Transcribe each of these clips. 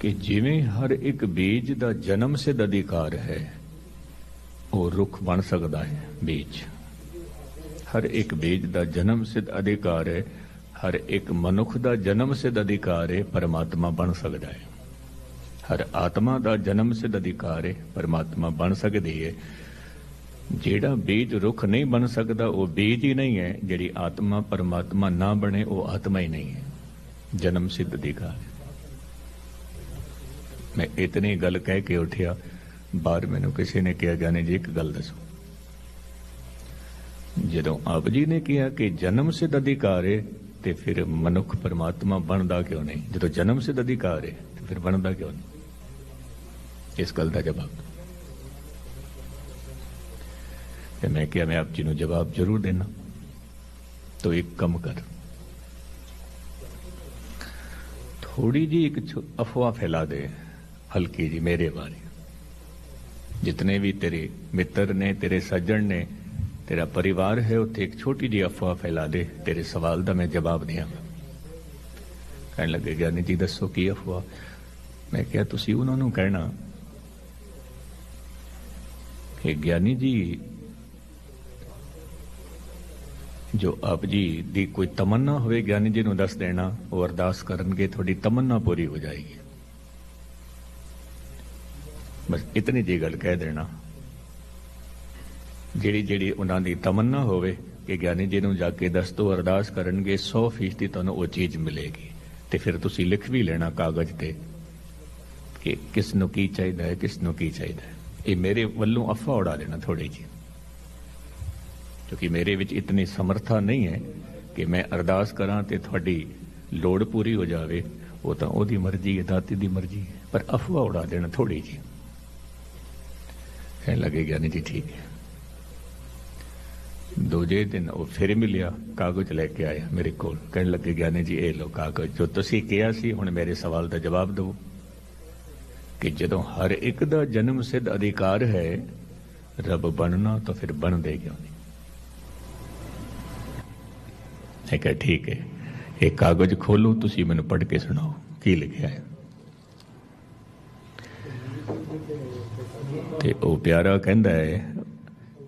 ਕਿ ਜਿਵੇਂ ਹਰ ਇੱਕ ਬੀਜ ਦਾ ਜਨਮ ਸਿੱਧ ਅਧਿਕਾਰ ਹੈ, ਉਹ ਰੁੱਖ ਬਣ ਸਕਦਾ ਹੈ ਬੀਜ। ਹਰ ਇੱਕ ਬੀਜ ਦਾ ਜਨਮ ਸਿੱਧ ਅਧਿਕਾਰ ਹੈ, ਹਰ ਇੱਕ ਮਨੁੱਖ ਦਾ ਜਨਮ ਸਿੱਧ ਅਧਿਕਾਰ ਹੈ, ਪਰਮਾਤਮਾ ਬਣ ਸਕਦਾ ਹੈ। ਹਰ ਆਤਮਾ ਦਾ ਜਨਮ ਸਿੱਧ ਅਧਿਕਾਰ ਹੈ, ਪਰਮਾਤਮਾ ਬਣ ਸਕਦੀ ਹੈ। ਜਿਹੜਾ ਬੀਜ ਰੁੱਖ ਨਹੀਂ ਬਣ ਸਕਦਾ, ਉਹ ਬੀਜ ਹੀ ਨਹੀਂ ਹੈ। ਜਿਹੜੀ ਆਤਮਾ ਪਰਮਾਤਮਾ ਨਾ ਬਣੇ, ਉਹ ਆਤਮਾ ਹੀ ਨਹੀਂ ਹੈ। ਜਨਮ ਸਿੱਧ ਅਧਿਕਾਰ ਹੈ। ਮੈਂ ਇਤਨੀ ਗੱਲ ਕਹਿ ਕੇ ਉੱਠਿਆ ਬਾਹਰ ਮੈਨੂੰ ਕਿਸੇ ਨੇ ਕਿਹਾ, ਗਿਆਨੀ ਜੀ, ਇੱਕ ਗੱਲ ਦੱਸੋ। ਜਦੋਂ ਆਪ ਜੀ ਨੇ ਕਿਹਾ ਕਿ ਜਨਮ ਸਿੱਧ ਅਧਿਕਾਰ ਹੈ ਤੇ ਫਿਰ ਮਨੁੱਖ ਪਰਮਾਤਮਾ ਬਣਦਾ ਕਿਉਂ ਨਹੀਂ? ਜਦੋਂ ਜਨਮ ਸਿੱਧ ਅਧਿਕਾਰ ਹੈ ਤੇ ਫਿਰ ਬਣਦਾ ਕਿਉਂ ਨਹੀਂ? ਇਸ ਗੱਲ ਦਾ ਜਵਾਬ ਤੇ ਮੈਂ ਕਿਹਾ, ਮੈਂ ਆਪ ਜੀ ਨੂੰ ਜਵਾਬ ਜ਼ਰੂਰ ਦੇਣਾ ਤੋ ਇੱਕ ਕੰਮ ਕਰ। ਥੋੜੀ ਜੀ ਇੱਕ ਅਫਵਾਹ ਫੈਲਾ ਦੇ। ਹਲਕੀ ਜੀ ਮੇਰੇ ਬਾਰੇ। ਜਿਤਨੇ ਵੀ ਤੇਰੇ ਮਿੱਤਰ ਨੇ, ਤੇਰੇ ਸੱਜਣ ਨੇ, ਤੇਰਾ ਪਰਿਵਾਰ ਹੈ, ਉੱਥੇ ਇੱਕ ਛੋਟੀ ਜਿਹੀ ਅਫਵਾਹ ਫੈਲਾ ਦੇ, ਤੇਰੇ ਸਵਾਲ ਦਾ ਮੈਂ ਜਵਾਬ ਦਿਆਂਗਾ ਕਹਿਣ ਲੱਗੇ, ਗਿਆਨੀ ਜੀ, ਦੱਸੋ ਕੀ ਅਫਵਾਹ? ਮੈਂ ਕਿਹਾ, ਤੁਸੀਂ ਉਹਨਾਂ ਨੂੰ ਕਹਿਣਾ ਕਿ ਗਿਆਨੀ ਜੀ, ਜੋ ਆਪ ਜੀ ਦੀ ਕੋਈ ਤਮੰਨਾ ਹੋਵੇ, ਗਿਆਨੀ ਜੀ ਨੂੰ ਦੱਸ ਦੇਣਾ, ਉਹ ਅਰਦਾਸ ਕਰਨਗੇ, ਤੁਹਾਡੀ ਤਮੰਨਾ ਪੂਰੀ ਹੋ ਜਾਏਗੀ। ਬਸ ਇਤਨੀ ਜੀ ਗੱਲ ਕਹਿ ਦੇਣਾ। ਜਿਹੜੀ ਜਿਹੜੀ ਉਹਨਾਂ ਦੀ ਤਮੰਨਾ ਹੋਵੇ ਕਿ ਗਿਆਨੀ ਜੀ ਨੂੰ ਜਾ ਕੇ ਦੱਸ ਦੋ ਅਰਦਾਸ ਕਰਨਗੇ 100% ਤੁਹਾਨੂੰ ਉਹ ਚੀਜ਼ ਮਿਲੇਗੀ। ਤੇ ਫਿਰ ਤੁਸੀਂ ਲਿਖ ਵੀ ਲੈਣਾ ਕਾਗਜ਼ ਤੇ ਕਿ ਕਿਸ ਨੂੰ ਕੀ ਚਾਹੀਦਾ ਹੈ ਕਿਸ ਨੂੰ ਕੀ ਚਾਹੀਦਾ ਹੈ। ਇਹ ਮੇਰੇ ਵੱਲੋਂ ਅਫਵਾਹ ਉਡਾ ਦੇਣਾ ਥੋੜੀ ਜੀ ਕਿਉਂਕਿ ਮੇਰੇ ਵਿੱਚ ਇਤਨੀ ਸਮਰੱਥਾ ਨਹੀਂ ਹੈ ਕਿ ਮੈਂ ਅਰਦਾਸ ਕਰਾਂ ਤੇ ਤੁਹਾਡੀ ਲੋੜ ਪੂਰੀ ਹੋ ਜਾਵੇ, ਉਹ ਤਾਂ ਉਹਦੀ ਮਰਜ਼ੀ ਹੈ, ਦਾਤੀ ਦੀ ਮਰਜ਼ੀ ਹੈ। ਪਰ ਅਫਵਾਹ ਉਡਾ ਦੇਣਾ ਥੋੜੀ ਜੀ ਕਹਿਣ ਲੱਗੇ, ਗਿਆਨੀ ਜੀ, ਠੀਕ ਹੈ। ਦੂਜੇ ਦਿਨ ਉਹ ਫਿਰ ਮਿਲਿਆ, ਕਾਗਜ਼ ਲੈ ਕੇ ਆਇਆ ਮੇਰੇ ਕੋਲ। ਕਹਿਣ ਲੱਗੇ, ਗਿਆਨੀ ਜੀ, ਇਹ ਲੋ ਕਾਗਜ਼। ਜੋ ਤੁਸੀਂ ਕਿਹਾ ਸੀ, ਹੁਣ ਮੇਰੇ ਸਵਾਲ ਦਾ ਜਵਾਬ ਦਿਓ। ਕਿ ਜਦੋਂ ਹਰ ਇੱਕ ਦਾ ਜਨਮ ਸਿੱਧ ਅਧਿਕਾਰ ਹੈ, ਰੱਬ ਬਣਨਾ ਤਾਂ ਫਿਰ ਬਣਦੇ ਕਿਉਂ ਨਹੀਂ? ਮੈਂ ਕਿਹਾ, ਠੀਕ ਹੈ। ਇਹ ਕਾਗਜ਼ ਖੋਲੋ, ਤੁਸੀਂ ਮੈਨੂੰ ਪੜ੍ਹ ਕੇ ਸੁਣਾਓ। ਕੀ ਲਿਖਿਆ ਹੈ? ਤੇ ਉਹ ਪਿਆਰਾ ਕਹਿੰਦਾ ਹੈ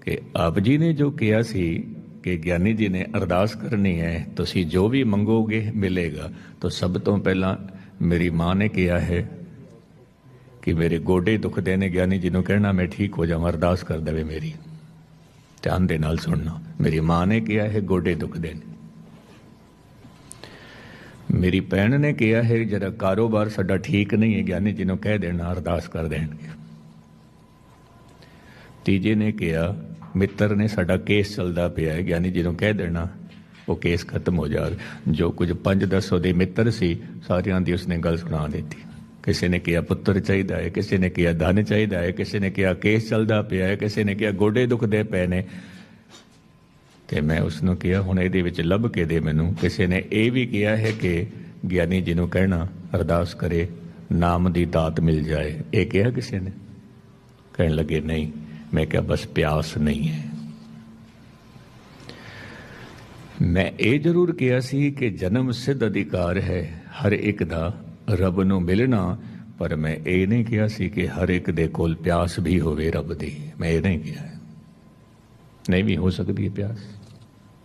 ਕਿ ਆਪ ਜੀ ਨੇ ਜੋ ਕਿਹਾ ਸੀ ਕਿ ਗਿਆਨੀ ਜੀ ਨੇ ਅਰਦਾਸ ਕਰਨੀ ਹੈ, ਤੁਸੀਂ ਜੋ ਵੀ ਮੰਗੋਗੇ ਮਿਲੇਗਾ। ਤਾਂ ਸਭ ਤੋਂ ਪਹਿਲਾਂ ਮੇਰੀ ਮਾਂ ਨੇ ਕਿਹਾ ਹੈ ਕਿ ਮੇਰੇ ਗੋਡੇ ਦੁਖਦੇ ਨੇ ਗਿਆਨੀ ਜੀ ਨੂੰ ਕਹਿਣਾ, ਮੈਂ ਠੀਕ ਹੋ ਜਾਵਾਂ, ਅਰਦਾਸ ਕਰ ਦੇਵੇ ਮੇਰੀ। ਧਿਆਨ ਦੇ ਨਾਲ ਸੁਣਨਾ। ਮੇਰੀ ਮਾਂ ਨੇ ਕਿਹਾ ਹੈ, ਗੋਡੇ ਦੁਖਦੇ ਨੇ ਮੇਰੀ ਭੈਣ ਨੇ ਕਿਹਾ ਹੈ ਜਿਹੜਾ ਕਾਰੋਬਾਰ ਸਾਡਾ ਠੀਕ ਨਹੀਂ ਹੈ, ਗਿਆਨੀ ਜੀ ਨੂੰ ਕਹਿ ਦੇਣਾ, ਅਰਦਾਸ ਕਰ ਦੇਣਗੇ। ਤੀਜੇ ਨੇ ਕਿਹਾ, ਮਿੱਤਰ ਨੇ ਸਾਡਾ ਕੇਸ ਚੱਲਦਾ ਪਿਆ ਹੈ, ਗਿਆਨੀ ਜੀ ਨੂੰ ਕਹਿ ਦੇਣਾ, ਉਹ ਕੇਸ ਖਤਮ ਹੋ ਜਾਵੇ। ਜੋ ਕੁਝ 5-10 ਦੇ ਮਿੱਤਰ ਸੀ, ਸਾਰਿਆਂ ਦੀ ਉਸਨੇ ਗੱਲ ਸੁਣਾ ਦਿੱਤੀ। ਕਿਸੇ ਨੇ ਕਿਹਾ, ਪੁੱਤਰ ਚਾਹੀਦਾ ਹੈ। ਕਿਸੇ ਨੇ ਕਿਹਾ, ਧਨ ਚਾਹੀਦਾ ਹੈ। ਕਿਸੇ ਨੇ ਕਿਹਾ, ਕੇਸ ਚੱਲਦਾ ਪਿਆ ਹੈ। ਕਿਸੇ ਨੇ ਕਿਹਾ, ਗੋਡੇ ਦੁਖਦੇ ਪਏ ਨੇ। ਤੇ ਮੈਂ ਉਸ ਨੂੰ ਕਿਹਾ, ਹੁਣ ਇਹਦੇ ਵਿੱਚ ਲੱਭ ਕੇ ਦੇ ਮੈਨੂੰ। ਕਿਸੇ ਨੇ ਇਹ ਵੀ ਕਿਹਾ ਹੈ ਕਿ ਗਿਆਨੀ ਜੀ ਨੂੰ ਕਹਿਣਾ, ਅਰਦਾਸ ਕਰੇ, ਨਾਮ ਦੀ ਦਾਤ ਮਿਲ ਜਾਏ। ਇਹ ਕਿਹਾ ਕਿਸੇ ਨੇ? ਕਹਿਣ ਲੱਗੇ, ਨਹੀਂ। ਮੈਂ ਕਿਹਾ, ਬਸ ਪਿਆਸ ਨਹੀਂ ਹੈ। ਮੈਂ ਇਹ ਜ਼ਰੂਰ ਕਿਹਾ ਸੀ ਕਿ ਜਨਮ ਸਿੱਧ ਅਧਿਕਾਰ ਹੈ, ਹਰ ਇੱਕ ਦਾ ਰੱਬ ਨੂੰ ਮਿਲਣਾ, ਪਰ ਮੈਂ ਇਹ ਨਹੀਂ ਕਿਹਾ ਸੀ ਕਿ ਹਰ ਇੱਕ ਦੇ ਕੋਲ ਪਿਆਸ ਵੀ ਹੋਵੇ ਰੱਬ ਦੀ। ਮੈਂ ਇਹ ਨਹੀਂ ਕਿਹਾ। ਨਹੀਂ ਵੀ ਹੋ ਸਕਦੀ ਹੈ ਪਿਆਸ।